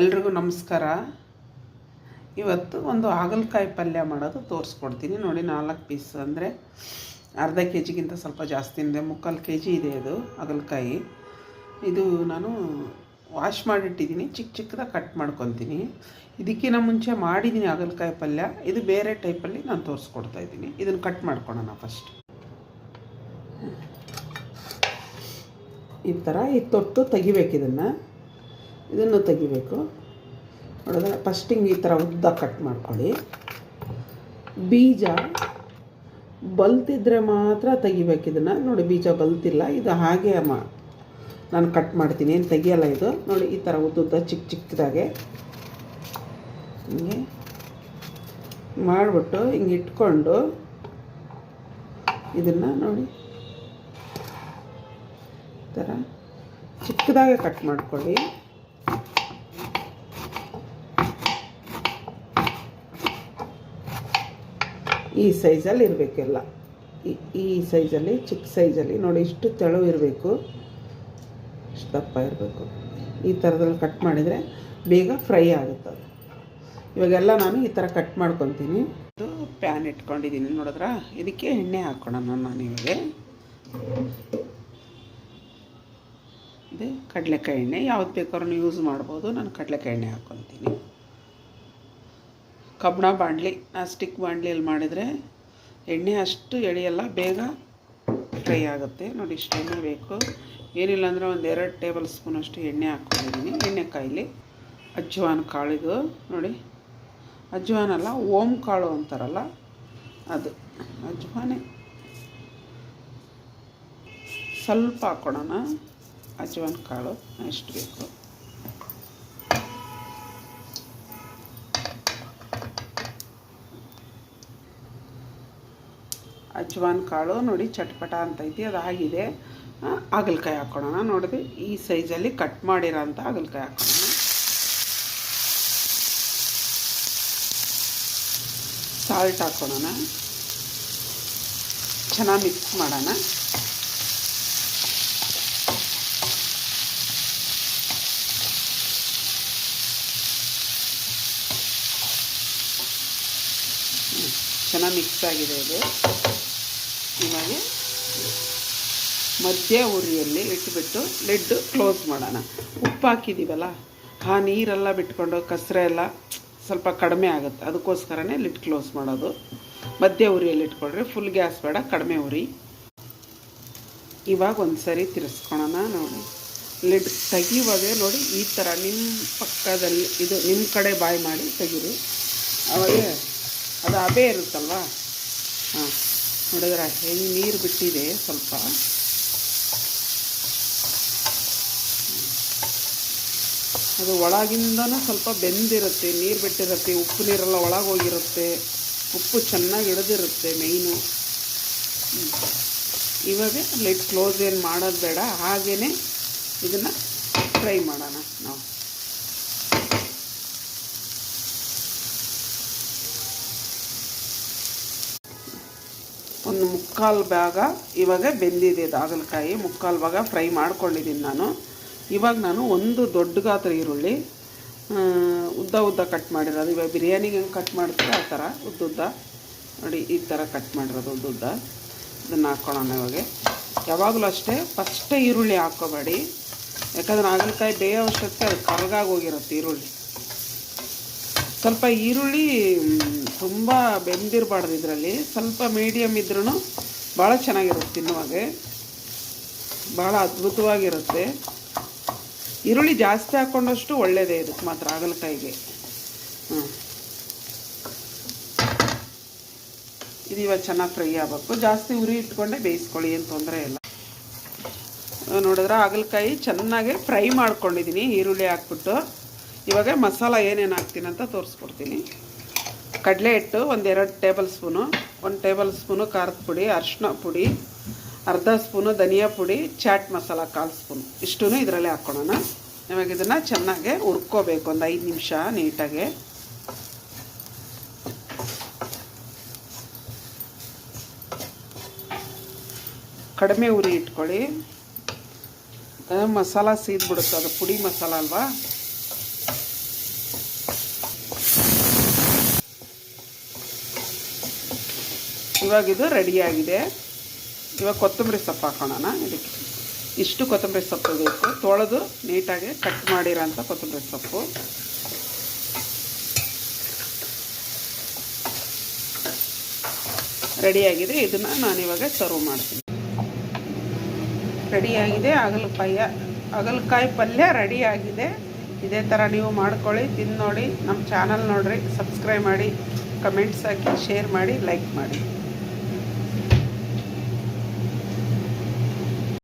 ಎಲ್ರಿಗೂ ನಮಸ್ಕಾರ. ಇವತ್ತು ಒಂದು ಹಾಗಲಕಾಯಿ ಪಲ್ಯ ಮಾಡೋದು ತೋರಿಸ್ಕೊಡ್ತೀನಿ. ನೋಡಿ, ನಾಲ್ಕು ಪೀಸ್ ಅಂದರೆ ಅರ್ಧ ಕೆ ಜಿಗಿಂತ ಸ್ವಲ್ಪ ಜಾಸ್ತಿ ಇದೆ ಮುಕ್ಕಾಲು ಕೆ ಜಿ ಇದೆ ಅದು ಹಾಗಲಕಾಯಿ. ಇದು ನಾನು ವಾಶ್ ಮಾಡಿಟ್ಟಿದ್ದೀನಿ. ಚಿಕ್ಕ ಚಿಕ್ಕದಾಗಿ ಕಟ್ ಮಾಡ್ಕೊತೀನಿ. ಇದಕ್ಕಿಂತ ಮುಂಚೆ ಮಾಡಿದ್ದೀನಿ ಹಾಗಲಕಾಯಿ ಪಲ್ಯ. ಇದು ಬೇರೆ ಟೈಪಲ್ಲಿ ನಾನು ತೋರಿಸ್ಕೊಡ್ತಾ ಇದ್ದೀನಿ. ಇದನ್ನು ಕಟ್ ಮಾಡ್ಕೊಳೋಣ ಫಸ್ಟ್ ಈ ಥರ ಈ ತೊಟ್ಟು ತೆಗಿಬೇಕು ಇದನ್ನು. ಇದನ್ನು ತೆಗಿಬೇಕು. ನೋಡಿದ್ರೆ ಫಸ್ಟಿಂಗ್ ಈ ಥರ ಉದ್ದ ಕಟ್ ಮಾಡ್ಕೊಳ್ಳಿ. ಬೀಜ ಬಲ್ತಿದ್ರೆ ಮಾತ್ರ ತೆಗಿಬೇಕು ಇದನ್ನು. ನೋಡಿ ಬೀಜ ಬಲ್ತಿಲ್ಲ, ಇದು ಹಾಗೆ ಅಮ್ಮ ನಾನು ಕಟ್ ಮಾಡ್ತೀನಿ. ಏನು ತೆಗಿಯಲ್ಲ ಇದು. ನೋಡಿ ಈ ಥರ ಉದ್ದುದ್ದ ಚಿಕ್ಕ ಚಿಕ್ಕದಾಗೆ ಹಿಂಗೆ ಮಾಡಿಬಿಟ್ಟು ಹಿಂಗೆ ಇಟ್ಕೊಂಡು ಇದನ್ನು ನೋಡಿ. ಈ ಥರ ಚಿಕ್ಕದಾಗೆ ಕಟ್ ಮಾಡ್ಕೊಳ್ಳಿ. ಈ ಸೈಜಲ್ಲಿ ಇರಬೇಕೆಲ್ಲ. ಈ ಈ ಸೈಜಲ್ಲಿ, ಚಿಕ್ಕ ಸೈಜಲ್ಲಿ. ನೋಡಿ, ಇಷ್ಟು ತೆಳು ಇರಬೇಕು. ಇಷ್ಟು ದಪ್ಪ ಇರಬೇಕು. ಈ ಥರದಲ್ಲಿ ಕಟ್ ಮಾಡಿದರೆ ಬೇಗ ಫ್ರೈ ಆಗುತ್ತೆ ಅದು. ಇವಾಗೆಲ್ಲ ನಾನು ಈ ಥರ ಕಟ್ ಮಾಡ್ಕೊತೀನಿ. ಇದು ಪ್ಯಾನ್ ಇಟ್ಕೊಂಡಿದ್ದೀನಿ, ನೋಡಿದ್ರ? ಇದಕ್ಕೆ ಎಣ್ಣೆ ಹಾಕೋಣ ನಾನು ಇವಾಗ ಇದು ಕಡಲೆಕಾಯಿ ಎಣ್ಣೆ. ಯಾವ್ದು ಬೇಕಾದ್ರೂ ಯೂಸ್ ಮಾಡ್ಬೋದು. ನಾನು ಕಡಲೆಕಾಯಿ ಎಣ್ಣೆ ಹಾಕ್ಕೊತೀನಿ ಕಬ್ಬಣ ಬಾಣಲಿ ಸ್ಟಿಕ್ ಬಾಣಲಿಯಲ್ಲಿ ಮಾಡಿದರೆ ಎಣ್ಣೆ ಅಷ್ಟು ಎಳೆಯಲ್ಲ, ಬೇಗ ಫ್ರೈ ಆಗುತ್ತೆ. ನೋಡಿ ಇಷ್ಟು ಎಣ್ಣೆ ಬೇಕು. ಏನಿಲ್ಲ ಅಂದರೆ ಒಂದು ಎರಡು ಟೇಬಲ್ ಸ್ಪೂನಷ್ಟು ಎಣ್ಣೆ ಹಾಕ್ಕೊಂಡಿದ್ದೀನಿ. ಎಣ್ಣೆ ಕಾಯಿಲಿ. ಅಜ್ವಾನ್ ಕಾಳಿದು. ನೋಡಿ. ಅಜ್ವಾನ್ ಅಲ್ಲ ಓಮ್ ಕಾಳು ಅಂತಾರಲ್ಲ, ಅದು. ಅಜ್ವಾನೆ ಸ್ವಲ್ಪ ಹಾಕ್ಕೊಳೋಣ ಅಜ್ವಾನ್ ಕಾಳು, ಎಷ್ಟು ಬೇಕು. ಅಜ್ವಾನ್ ಕಾಳು ನೋಡಿ ಚಟ್ಪಟ ಅಂತ ಐತಿ, ಅದು ಆಗಿದೆ. ಹಾಗಲಕಾಯಿ ಹಾಕ್ಕೊಳ್ಳೋಣ ನೋಡಿದ್ರೆ, ಈ ಸೈಜಲ್ಲಿ ಕಟ್ ಮಾಡಿರೋ ಅಂಥ ಹಾಗಲಕಾಯಿ ಹಾಕ್ಕೊಳ್ಳೋಣ ಸಾಲ್ಟ್ ಹಾಕ್ಕೊಳ್ಳೋಣ ಚೆನ್ನಾಗಿ ಮಿಕ್ಸ್ ಮಾಡೋಣ. ಚೆನ್ನಾಗಿ ಮಿಕ್ಸ್ ಆಗಿದೆ ಇದು. ಇವಾಗ ಮಧ್ಯ ಉರಿಯಲ್ಲಿ ಇಟ್ಬಿಟ್ಟು ಲಿಡ್ಡು ಕ್ಲೋಸ್ ಮಾಡೋಣ. ಉಪ್ಪು ಹಾಕಿದ್ದೀವಲ್ಲ ಆ ನೀರೆಲ್ಲ ಬಿಟ್ಕೊಂಡು ಕಸರೆ ಎಲ್ಲ ಸ್ವಲ್ಪ ಕಡಿಮೆ ಆಗುತ್ತೆ. ಅದಕ್ಕೋಸ್ಕರನೇ ಲಿಡ್ ಕ್ಲೋಸ್ ಮಾಡೋದು. ಮಧ್ಯ ಉರಿಯಲ್ಲಿ ಇಟ್ಕೊಂಡ್ರೆ ಫುಲ್ ಗ್ಯಾಸ್ ಬೇಡ, ಕಡಿಮೆ ಉರಿ. ಇವಾಗ ಒಂದು ಸರಿ ತಿರ್ಸ್ಕೊಳೋಣ ನೋಡಿ. ಲಿಡ್ ತೆಗಿಯುವಾಗ ನೋಡಿ, ಈ ಥರ ನಿಮ್ಮ ಪಕ್ಕದಲ್ಲಿ ಇದು ನಿಮ್ಮ ಕಡೆ ಬಾಯಿ ಮಾಡಿ ತೆಗೀರಿ. ಅವಾಗ ಅದು ಅಬೆ ಇರುತ್ತಲ್ವಾ? ಹಾಂ. ನೋಡಿದ್ರೆ ಹೆಂಗೆ ನೀರು ಬಿಟ್ಟಿದೆ ಸ್ವಲ್ಪ. ಅದು ಒಳಗಿಂದನೂ ಸ್ವಲ್ಪ ಬೆಂದಿರುತ್ತೆ, ನೀರು ಬಿಟ್ಟಿರುತ್ತೆ, ಉಪ್ಪು ನೀರೆಲ್ಲ ಒಳಗೆ ಹೋಗಿರುತ್ತೆ ಉಪ್ಪು ಚೆನ್ನಾಗಿ ಹಿಡಿದಿರುತ್ತೆ ಮೇಯ್ನು ಇವಾಗ ಲೈಟ್ ಕ್ಲೋಸ್ ಏನು ಮಾಡೋದು ಬೇಡ ಹಾಗೇ ಇದನ್ನು ಫ್ರೈ ಮಾಡೋಣ ನಾವು ಒಂದು ಮುಕ್ಕಾಲು ಭಾಗ ಇವಾಗ ಬೆಂದಿದೆ ಇದು ಹಾಗಲಕಾಯಿ ಮುಕ್ಕಾಲು ಭಾಗ ಫ್ರೈ ಮಾಡ್ಕೊಂಡಿದ್ದೀನಿ ನಾನು. ಇವಾಗ ನಾನು ಒಂದು ದೊಡ್ಡ ಗಾತ್ರ ಈರುಳ್ಳಿ ಉದ್ದ ಉದ್ದ ಕಟ್ ಮಾಡಿರೋದು. ಇವಾಗ ಬಿರಿಯಾನಿಗೆ ಹೆಂಗೆ ಕಟ್ ಮಾಡ್ತೀರ? ಆ ಥರ ಉದ್ದುದ್ದ ನೋಡಿ ಈ ಥರ ಕಟ್ ಮಾಡಿರೋದು ಉದ್ದುದ್ದ ಇದನ್ನು ಹಾಕ್ಕೊಳ್ಳೋಣ ಇವಾಗ. ಯಾವಾಗಲೂ ಅಷ್ಟೇ ಫಸ್ಟೇ ಈರುಳ್ಳಿ ಹಾಕ್ಕೋಬೇಡಿ ಯಾಕಂದ್ರೆ ಹಾಗಲಕಾಯಿ ಬೇಯೋ ಅಷ್ಟೊತ್ತಿಗೆ ಅದು ಕರಗಾಗಿ ಹೋಗಿರುತ್ತೆ ಈರುಳ್ಳಿ. ಸ್ವಲ್ಪ ಈರುಳ್ಳಿ ತುಂಬ ಬೆಂದಿರಬಾರ್ದು ಇದರಲ್ಲಿ. ಸ್ವಲ್ಪ ಮೀಡಿಯಮ್ ಇದ್ರೂ ಭಾಳ ಚೆನ್ನಾಗಿರುತ್ತೆ ತಿನ್ನುವಾಗೆ. ಭಾಳ ಅದ್ಭುತವಾಗಿರುತ್ತೆ. ಈರುಳ್ಳಿ ಜಾಸ್ತಿ ಹಾಕ್ಕೊಂಡಷ್ಟು ಒಳ್ಳೆಯದೇ ಇದಕ್ಕೆ ಮಾತ್ರ ಹಾಗಲಕಾಯಿಗೆ. ಹಾಂ ಇದು ಇವಾಗ ಚೆನ್ನಾಗಿ ಫ್ರೈ ಆಗಬೇಕು. ಜಾಸ್ತಿ ಉರಿ ಇಟ್ಕೊಂಡೆ ಬೇಯಿಸ್ಕೊಳ್ಳಿ, ಏನು ತೊಂದರೆ ಇಲ್ಲ. ನೋಡಿದ್ರೆ ಹಾಗಲಕಾಯಿ ಚೆನ್ನಾಗಿ ಫ್ರೈ ಮಾಡ್ಕೊಂಡಿದ್ದೀನಿ, ಈರುಳ್ಳಿ ಹಾಕ್ಬಿಟ್ಟು. ಇವಾಗ ಮಸಾಲ ಏನೇನು ಹಾಕ್ತೀನಿ ಅಂತ ತೋರಿಸ್ಕೊಡ್ತೀನಿ. ಕಡಲೆ ಹಿಟ್ಟು ಒಂದೆರಡು ಟೇಬಲ್ ಸ್ಪೂನು, ಒಂದು ಟೇಬಲ್ ಸ್ಪೂನು ಖಾರದ ಪುಡಿ, ಅರಿಶಿನ ಪುಡಿ, ಅರ್ಧ ಸ್ಪೂನು ಧನಿಯಾ ಪುಡಿ, ಚಾಟ್ ಮಸಾಲ ಕಾಲು ಸ್ಪೂನು. ಇಷ್ಟೂ ಇದರಲ್ಲೇ ಹಾಕ್ಕೊಳ್ಳೋಣ ಇವಾಗ ಇದನ್ನು ಚೆನ್ನಾಗಿ ಹುರ್ಕೋಬೇಕು, ಒಂದು ಐದು ನಿಮಿಷ ನೀಟಾಗಿ. ಕಡಿಮೆ ಉರಿ ಇಟ್ಕೊಳ್ಳಿ. ಮಸಾಲ ಸೀದ್ಬಿಡುತ್ತೆ, ಅದು ಪುಡಿ ಮಸಾಲ ಅಲ್ವಾ? ಇವಾಗ ಇದು ರೆಡಿಯಾಗಿದೆ ಇವಾಗ ಕೊತ್ತಂಬರಿ ಸೊಪ್ಪು ಹಾಕೋಣ ಇದಕ್ಕೆ. ಇಷ್ಟು ಕೊತ್ತಂಬರಿ ಸೊಪ್ಪು ಬೇಕು. ತೊಳೆದು ನೀಟಾಗಿ ಕಟ್ ಮಾಡಿರೋಂಥ ಕೊತ್ತಂಬರಿ ಸೊಪ್ಪು. ರೆಡಿಯಾಗಿದೆ ಇದನ್ನು ನಾನಿವಾಗ ಸರ್ವ್ ಮಾಡ್ತೀನಿ. ರೆಡಿಯಾಗಿದೆ ಹಾಗಲಕಾಯ, ಹಾಗಲಕಾಯಿ ಪಲ್ಯ ರೆಡಿಯಾಗಿದೆ ಇದೇ ಥರ ನೀವು ಮಾಡ್ಕೊಳ್ಳಿ ತಿಂದು ನೋಡಿ ನಮ್ಮ ಚಾನಲ್ ನೋಡಿರಿ ಸಬ್ಸ್ಕ್ರೈಬ್ ಮಾಡಿ ಕಮೆಂಟ್ಸ್ ಹಾಕಿ ಶೇರ್ ಮಾಡಿ ಲೈಕ್ ಮಾಡಿ.